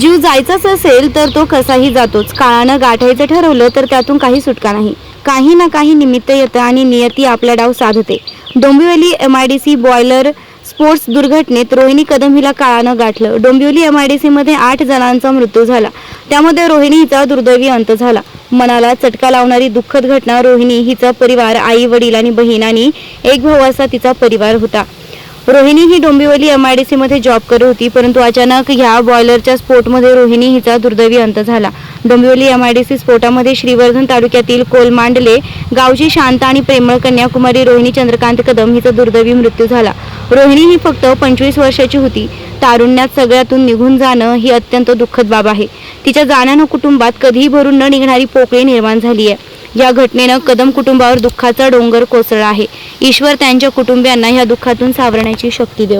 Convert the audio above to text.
जीव जायचाच असेल तर तो कसाही जातोच. काळानं गाठायचं ठरवलं तर त्यातून काही सुटका नाही. काही ना काही निमित्त येतं आणि नियती आपला डाव साधते. Dombivli M I D C boiler sports दुर्घटनेत रोहिणी कदम हिला काळानं गाठलं. डोंबिवली एम आय डी सीमध्ये आठ जणांचा मृत्यू झाला. त्यामध्ये रोहिणी हिचा दुर्दैवी अंत झाला. मनाला चटका लावणारी दुःखद घटना रोहिणी हिचा परिवार आई वडील आणि बहीण आणि एक भाऊ असा तिचा परिवार होता. रोहिणी ही डोंबिवली एम आय डी सीमध्ये जॉब करत होती परंतु अचानक ह्या बॉयलरच्या स्फोटमध्ये रोहिणी हिचा दुर्दैवी अंत झाला. Dombivli M I D C स्फोटामध्ये Shrivardhan तालुक्यातील कोलमांडले गावची शांत आणि प्रेमळ कन्याकुमारी रोहिणी चंद्रकांत कदम हिचा दुर्दैवी मृत्यू झाला. रोहिणी ही फक्त पंचवीस वर्षाची होती. तारुण्यात सगळ्यातून निघून जाणं ही अत्यंत दुःखद बाब आहे. तिच्या जाण्यानं कुटुंबात कधीही भरून न निघणारी पोकळी निर्माण झाली आहे या घटनेनं कदम कुटुंबावर दुःखाचा डोंगर कोसळला आहे. ईश्वर त्यांच्या कुटुंबियांना या दुःखातून सावरण्याची शक्ती देव